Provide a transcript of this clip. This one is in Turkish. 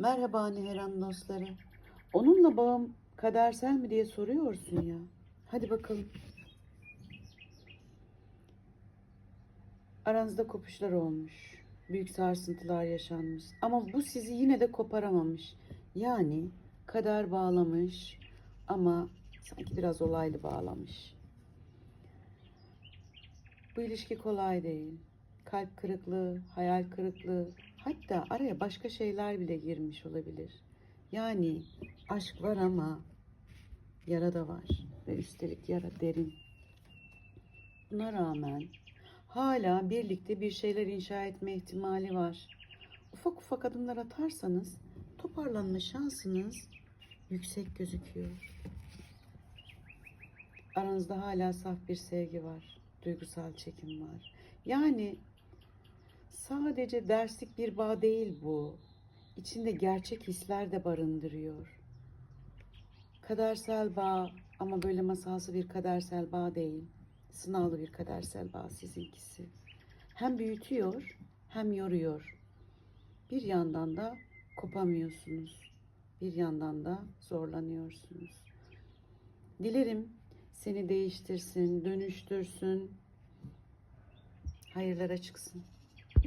Merhaba Niharan dostları. Onunla bağım kadersel mi diye soruyorsun ya. Hadi bakalım. Aranızda kopuşlar olmuş. Büyük sarsıntılar yaşanmış. Ama bu sizi yine de koparamamış. Yani kader bağlamış ama sanki biraz olaylı bağlamış. Bu ilişki kolay değil. Kalp kırıklığı, hayal kırıklığı, hatta araya başka şeyler bile girmiş olabilir. Yani aşk var ama yara da var ve üstelik yara derin. Buna rağmen hala birlikte bir şeyler inşa etme ihtimali var. Ufak ufak adımlar atarsanız toparlanma şansınız yüksek gözüküyor. Aranızda hala saf bir sevgi var, duygusal çekim var. Yani sadece derslik bir bağ değil bu. İçinde gerçek hisler de barındırıyor. Kadersel bağ ama böyle masalsı bir kadersel bağ değil. Sınavlı bir kadersel bağ sizinkisi. Hem büyütüyor hem yoruyor. Bir yandan da kopamıyorsunuz. Bir yandan da zorlanıyorsunuz. Dilerim seni değiştirsin, dönüştürsün. Hayırlara çıksın.